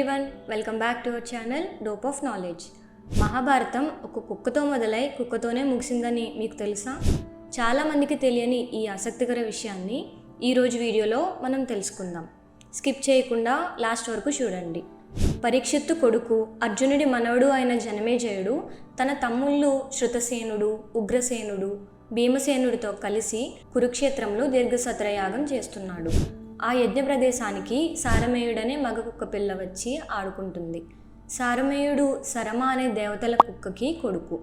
Everyone welcome back to our channel dope of knowledge Mahabharatam ఒక కుక్కతో మొదలై కుక్కతోనే ముగిసిందని మీకు తెలుసా? చాలామందికి తెలియని ఈ ఆసక్తికర విషయాన్ని ఈరోజు వీడియోలో మనం తెలుసుకుందాం. స్కిప్ చేయకుండా లాస్ట్ వరకు చూడండి. పరీక్షిత్తు కొడుకు అర్జునుడి మనవడు అయిన జనమేజయుడు తన తమ్ముళ్ళు శృతసేనుడు ఉగ్రసేనుడు భీమసేనుడితో కలిసి కురుక్షేత్రంలో దీర్ఘసత్రయాగం చేస్తున్నాడు. ఆ యజ్ఞ ప్రదేశానికి సారమేయుడనే మగ కుక్క పిల్ల వచ్చి ఆడుకుంటుంది. సారమేయుడు సరమ అనే దేవతల కుక్కకి కొడుకు.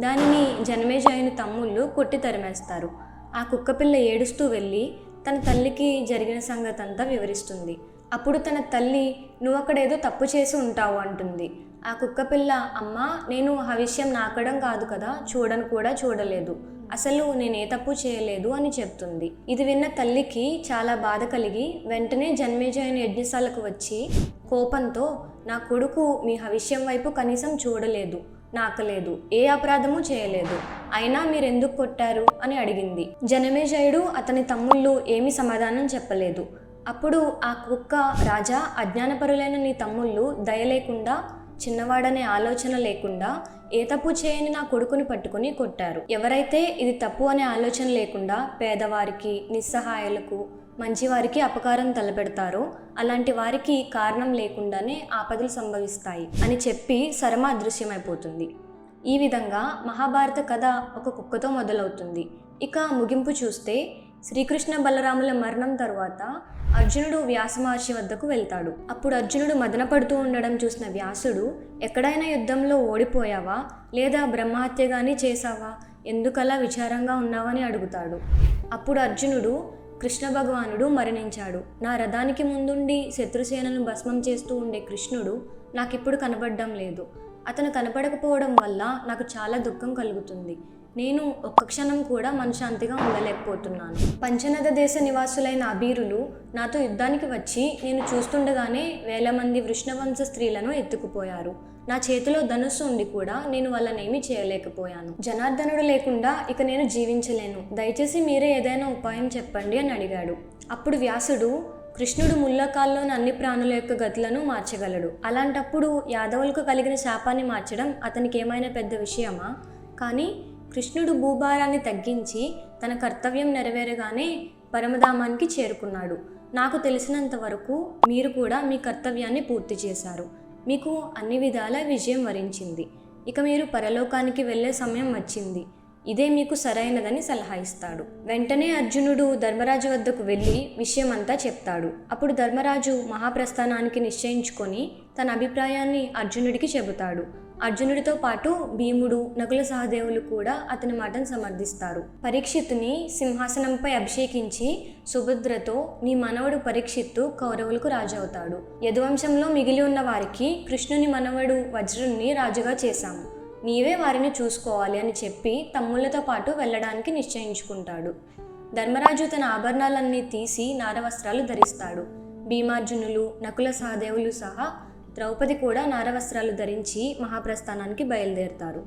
దానిని జనమేజయుని తమ్ముళ్ళు కొట్టి తరిమేస్తారు. ఆ కుక్కపిల్ల ఏడుస్తూ వెళ్ళి తన తల్లికి జరిగిన సంగతి అంతా వివరిస్తుంది. అప్పుడు తన తల్లి నువ్వు అక్కడేదో తప్పు చేసి ఉంటావు అంటుంది. ఆ కుక్కపిల్ల అమ్మ నేను ఆ విషయం నాకడం కాదు కదా చూడను కూడా చూడలేదు. అసలు నేనే తప్పు చేయలేదు అని చెప్తుంది. ఇది విన్న తల్లికి చాలా బాధ కలిగి వెంటనే జన్మేజయన యజ్ఞశాలకు వచ్చి కోపంతో నా కొడుకు మీ హవిష్యం వైపు కనీసం చూడలేదు నాకలేదు ఏ అపరాధము చేయలేదు అయినా మీరెందుకు కొట్టారు? అని అడిగింది. జనమేజయుడు అతని తమ్ముళ్ళు ఏమీ సమాధానం చెప్పలేదు. అప్పుడు ఆ కుక్క రాజా అజ్ఞానపరులైన నీ తమ్ముళ్ళు దయలేకుండా చిన్నవాడనే ఆలోచన లేకుండా ఏ తప్పు చేయని నా కొడుకుని పట్టుకుని కొట్టారు. ఎవరైతే ఇది తప్పు అనే ఆలోచన లేకుండా పేదవారికి నిస్సహాయాలకు మంచివారికి అపకారం తలపెడతారో అలాంటి వారికి కారణం లేకుండానే ఆపదలు సంభవిస్తాయి అని చెప్పి శరమ అదృశ్యమైపోతుంది. ఈ విధంగా మహాభారత కథ ఒక కుక్కతో మొదలవుతుంది. ఇక ముగింపు చూస్తే శ్రీకృష్ణ బలరాముల మరణం తరువాత అర్జునుడు వ్యాస మహర్షి వద్దకు వెళ్తాడు. అప్పుడు అర్జునుడు మదనపడుతూ ఉండడం చూసిన వ్యాసుడు ఎక్కడైనా యుద్ధంలో ఓడిపోయావా? లేదా బ్రహ్మహత్య కానీ చేశావా? ఎందుకలా విచారంగా ఉన్నావని అడుగుతాడు. అప్పుడు అర్జునుడు కృష్ణ భగవానుడు మరణించాడు. నా రథానికి ముందుండి శత్రుసేనను భస్మం చేస్తూ ఉండే కృష్ణుడు నాకిప్పుడు కనబడడం లేదు. అతను కనపడకపోవడం వల్ల నాకు చాలా దుఃఖం కలుగుతుంది. నేను ఒక్క క్షణం కూడా మనశాంతిగా ఉండలేకపోతున్నాను. పంచనద దేశ నివాసులైన అబీరులు నాతో యుద్ధానికి వచ్చి నేను చూస్తుండగానే వేల మంది వృష్ణవంశ స్త్రీలను ఎత్తుకుపోయారు. నా చేతిలో ధనుస్సు ఉండి కూడా నేను వాళ్ళనేమీ చేయలేకపోయాను. జనార్దనుడు లేకుండా ఇక నేను జీవించలేను. దయచేసి మీరే ఏదైనా ఉపాయం చెప్పండి అని అడిగాడు. అప్పుడు వ్యాసుడు కృష్ణుడు ముల్లకాల్లోని అన్ని ప్రాణుల యొక్క గతులను మార్చగలడు. అలాంటప్పుడు యాదవులకు కలిగిన శాపాన్ని మార్చడం అతనికి ఏమైనా పెద్ద విషయమా? కానీ కృష్ణుడు భూభారాన్ని తగ్గించి తన కర్తవ్యం నెరవేరగానే పరమధామానికి చేరుకున్నాడు. నాకు తెలిసినంత వరకు మీరు కూడా మీ కర్తవ్యాన్ని పూర్తి చేశారు. మీకు అన్ని విధాల విజయం వరించింది. ఇక మీరు పరలోకానికి వెళ్ళే సమయం వచ్చింది. ఇదే మీకు సరైనదని సలహా ఇస్తాడు. వెంటనే అర్జునుడు ధర్మరాజు వద్దకు వెళ్ళి విషయమంతా చెప్తాడు. అప్పుడు ధర్మరాజు మహాప్రస్థానానికి నిశ్చయించుకొని తన అభిప్రాయాన్ని అర్జునుడికి చెబుతాడు. అర్జునుడితో పాటు భీముడు నకుల సహదేవులు కూడా అతని మాటను సమర్థిస్తారు. పరీక్షిత్ని సింహాసనంపై అభిషేకించి సుభద్రతో నీ మనవడు పరీక్షిత్తు కౌరవులకు రాజు అవుతాడు యదువంశంలో మిగిలి ఉన్న వారికి కృష్ణుని మనవడు వజ్రుణ్ణి రాజుగా చేశాము. నీవే వారిని చూసుకోవాలి అని చెప్పి తమ్ముళ్ళతో పాటు వెళ్ళడానికి నిశ్చయించుకుంటాడు. ధర్మరాజు తన ఆభరణాలన్నీ తీసి నారవస్త్రాలు ధరిస్తాడు. భీమార్జునులు నకుల సహదేవులు సహా ద్రౌపది కూడా నారవస్త్రాలు ధరించి మహాప్రస్థానానికి బయలుదేరుతారు.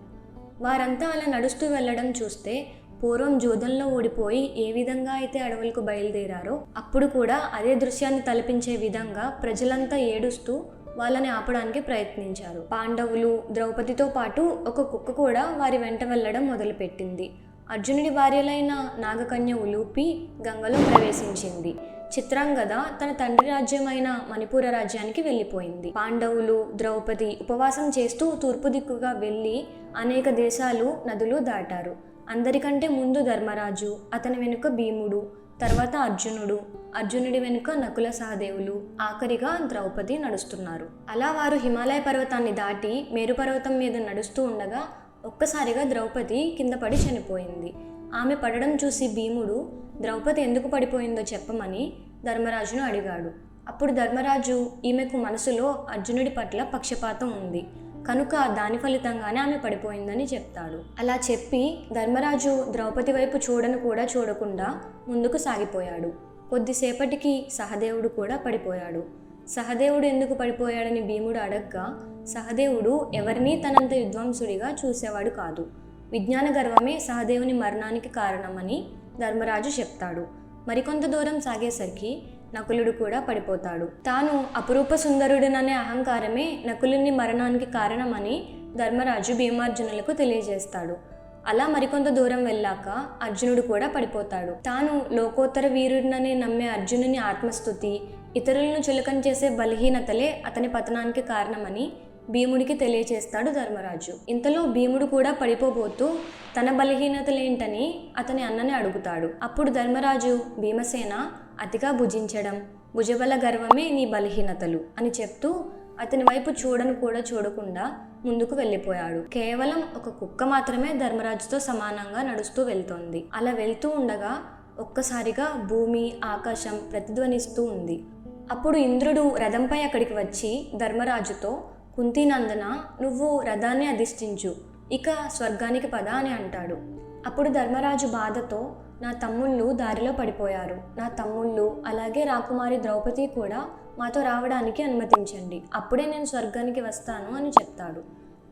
వారంతా అలా నడుస్తూ వెళ్ళడం చూస్తే పూర్వం జూదంలో ఓడిపోయి ఏ విధంగా అయితే అడవులకు బయలుదేరారో అప్పుడు కూడా అదే దృశ్యాన్ని తలపించే విధంగా ప్రజలంతా ఏడుస్తూ వాళ్ళని ఆపడానికి ప్రయత్నించారు. పాండవులు ద్రౌపదితో పాటు ఒక కుక్క కూడా వారి వెంట వెళ్ళడం మొదలుపెట్టింది. అర్జునుడి భార్యలైన నాగకన్య ఉలూపి గంగలో ప్రవేశించింది. చిత్రాంగద తన తండ్రి రాజ్యమైన మణిపూర రాజ్యానికి వెళ్ళిపోయింది. పాండవులు ద్రౌపది ఉపవాసం చేస్తూ తూర్పు దిక్కుగా వెళ్ళి అనేక దేశాలు నదులు దాటారు. అందరికంటే ముందు ధర్మరాజు అతని వెనుక భీముడు తర్వాత అర్జునుడు అర్జునుడి వెనుక నకుల సహదేవులు ఆఖరిగా ద్రౌపది నడుస్తున్నారు. అలా వారు హిమాలయ పర్వతాన్ని దాటి మేరు పర్వతం మీద నడుస్తూ ఉండగా ఒక్కసారిగా ద్రౌపది కింద పడి చనిపోయింది. ఆమె పడడం చూసి భీముడు ద్రౌపది ఎందుకు పడిపోయిందో చెప్పమని ధర్మరాజును అడిగాడు. అప్పుడు ధర్మరాజు ఈమెకు మనసులో అర్జునుడి పట్ల పక్షపాతం ఉంది. కనుక దాని ఫలితంగానే ఆమె పడిపోయిందని చెప్తాడు. అలా చెప్పి ధర్మరాజు ద్రౌపది వైపు చూడను కూడా చూడకుండా ముందుకు సాగిపోయాడు. కొద్దిసేపటికి సహదేవుడు కూడా పడిపోయాడు. సహదేవుడు ఎందుకు పడిపోయాడని భీముడు అడగ్గా సహదేవుడు ఎవరినీ తనంత విద్వాంసుడిగా చూసేవాడు కాదు. విజ్ఞాన గర్వమే సహదేవుని మరణానికి కారణమని ధర్మరాజు చెప్తాడు. మరికొంత దూరం సాగేసరికి నకులుడు కూడా పడిపోతాడు. తాను అపురూప సుందరుడిననే అహంకారమే నకులుని మరణానికి కారణమని ధర్మరాజు భీమార్జునులకు తెలియజేస్తాడు. అలా మరికొంత దూరం వెళ్ళాక అర్జునుడు కూడా పడిపోతాడు. తాను లోకోత్తర వీరుడిననే నమ్మే అర్జునుని ఆత్మస్థుతి ఇతరులను చులకం చేసే బలహీనతలే అతని పతనానికి కారణమని భీముడికి తెలియచేస్తాడు ధర్మరాజు. ఇంతలో భీముడు కూడా పడిపోబోతూ తన బలహీనతలేంటని అతని అన్నని అడుగుతాడు. అప్పుడు ధర్మరాజు భీమసేన అతిగా భుజించడం భుజబల గర్వమే నీ బలహీనతలు అని చెప్తూ అతని వైపు చూడను కూడా చూడకుండా ముందుకు వెళ్ళిపోయాడు. కేవలం ఒక కుక్క మాత్రమే ధర్మరాజుతో సమానంగా నడుస్తూ వెళ్తోంది. అలా వెళ్తూ ఉండగా ఒక్కసారిగా భూమి ఆకాశం ప్రతిధ్వనిస్తూ ఉంది. అప్పుడు ఇంద్రుడు రథంపై అక్కడికి వచ్చి ధర్మరాజుతో కుంతినందన నువ్వు రథాన్ని అధిష్ఠించు. ఇక స్వర్గానికి పద అని అంటాడు. అప్పుడు ధర్మరాజు బాధతో నా తమ్ముళ్ళు దారిలో పడిపోయారు. నా తమ్ముళ్ళు అలాగే రాకుమారి ద్రౌపది కూడా మాతో రావడానికి అనుమతించండి. అప్పుడే నేను స్వర్గానికి వస్తాను అని చెప్తాడు.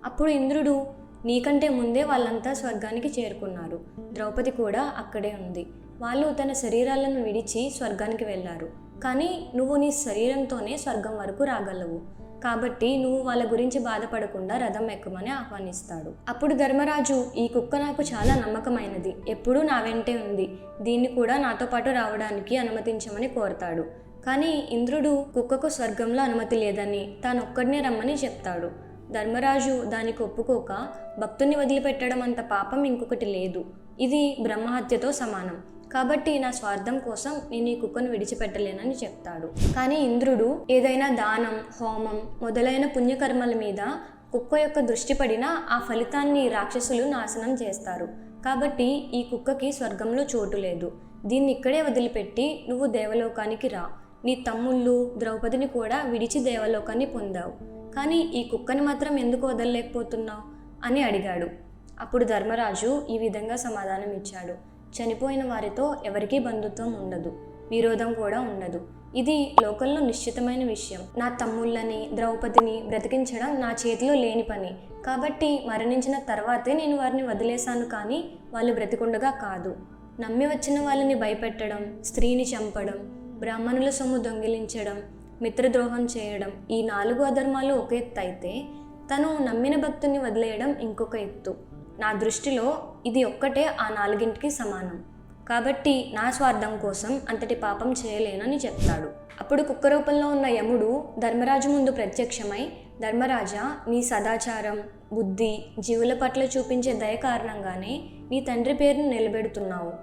అప్పుడు ఇంద్రుడు నీకంటే ముందే వాళ్ళంతా స్వర్గానికి చేరుకున్నారు. ద్రౌపది కూడా అక్కడే ఉంది. వాళ్ళు తన శరీరాలను విడిచి స్వర్గానికి వెళ్ళారు. కానీ నువ్వు నీ శరీరంతోనే స్వర్గం వరకు రాగలవు. కాబట్టి నువ్వు వాళ్ళ గురించి బాధపడకుండా రథం ఎక్కమని ఆహ్వానిస్తాడు. అప్పుడు ధర్మరాజు ఈ కుక్క నాకు చాలా నమ్మకమైనది. ఎప్పుడూ నా వెంటే ఉంది. దీన్ని కూడా నాతో పాటు రావడానికి అనుమతించమని కోరతాడు. కానీ ఇంద్రుడు కుక్కకు స్వర్గంలో అనుమతి లేదని తానొక్కడినే రమ్మని చెప్తాడు. ధర్మరాజు దానికి ఒప్పుకోక భక్తుని వదిలిపెట్టడం అంత పాపం ఇంకొకటి లేదు. ఇది బ్రహ్మహత్యతో సమానం. కాబట్టి నా స్వార్థం కోసం నేను ఈ కుక్కను విడిచిపెట్టలేనని చెప్తాడు. కానీ ఇంద్రుడు ఏదైనా దానం హోమం మొదలైన పుణ్యకర్మల మీద కుక్క యొక్క దృష్టి పడినా ఆ ఫలితాన్ని రాక్షసులు నాశనం చేస్తారు. కాబట్టి ఈ కుక్కకి స్వర్గంలో చోటు లేదు. దీన్ని ఇక్కడే వదిలిపెట్టి నువ్వు దేవలోకానికి రా. నీ తమ్ముళ్ళు ద్రౌపదిని కూడా విడిచి దేవలోకాన్ని పొందావు. కానీ ఈ కుక్కని మాత్రం ఎందుకు వదలలేకపోతున్నావు? అని అడిగాడు. అప్పుడు ధర్మరాజు ఈ విధంగా సమాధానం ఇచ్చాడు చనిపోయిన వారితో ఎవరికీ బంధుత్వం ఉండదు విరోధం కూడా ఉండదు. ఇది లోకంలో నిశ్చితమైన విషయం. నా తమ్ముళ్ళని ద్రౌపదిని బ్రతికించడం నా చేతిలో లేని పని. కాబట్టి మరణించిన తర్వాతే నేను వారిని వదిలేశాను కానీ వాళ్ళు బ్రతికుండగా కాదు. నమ్మి వచ్చిన వాళ్ళని భయపెట్టడం స్త్రీని చంపడం బ్రాహ్మణుల సొమ్ము దొంగిలించడం మిత్రద్రోహం చేయడం ఈ నాలుగు అధర్మాలు ఒక ఎత్తు అయితే తను నమ్మిన భక్తుని వదిలేయడం ఇంకొక ఎత్తు. నా దృష్టిలో ఇది ఒక్కటే ఆ నాలుగింటికి సమానం. కాబట్టి నా స్వార్థం కోసం అంతటి పాపం చేయలేనని చెప్తాడు. అప్పుడు కుక్క రూపంలో ఉన్న యముడు ధర్మరాజు ముందు ప్రత్యక్షమై ధర్మరాజా నీ సదాచారం బుద్ధి జీవుల పట్ల చూపించే దయ కారణంగానే నీ తండ్రి పేరును నిలబెడుతున్నావు.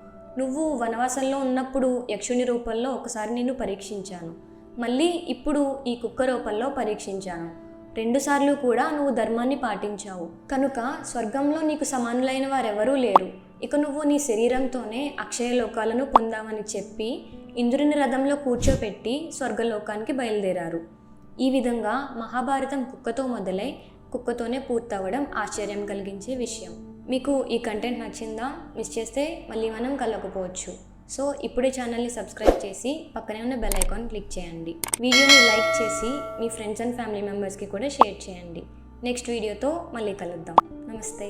నువ్వు వనవాసంలో ఉన్నప్పుడు యక్షుని రూపంలో ఒకసారి నిన్ను పరీక్షించాను. మళ్ళీ ఇప్పుడు ఈ కుక్క రూపంలో పరీక్షించాను. రెండుసార్లు కూడా నువ్వు ధర్మాన్ని పాటించావు. కనుక స్వర్గంలో నీకు సమానులైన వారెవరూ లేరు. ఇక నువ్వు నీ శరీరంతోనే అక్షయ లోకాలను పొందామని చెప్పి ఇంద్రుని రథంలో కూర్చోపెట్టి స్వర్గలోకానికి బయలుదేరారు. ఈ విధంగా మహాభారతం కుక్కతో మొదలై కుక్కతోనే పూర్తవడం ఆశ్చర్యం కలిగించే విషయం. మీకు ఈ కంటెంట్ నచ్చిందా? మిస్ చేస్తే మళ్ళీ మనం కలకపోవచ్చు సో ఇప్పుడే ఛానల్ని సబ్స్క్రైబ్ చేసి పక్కనే ఉన్న బెల్ ఐకాన్ క్లిక్ చేయండి. వీడియోని లైక్ చేసి మీ ఫ్రెండ్స్ అండ్ ఫ్యామిలీ మెంబర్స్కి కూడా షేర్ చేయండి. నెక్స్ట్ వీడియోతో మళ్ళీ కలుద్దాం. నమస్తే.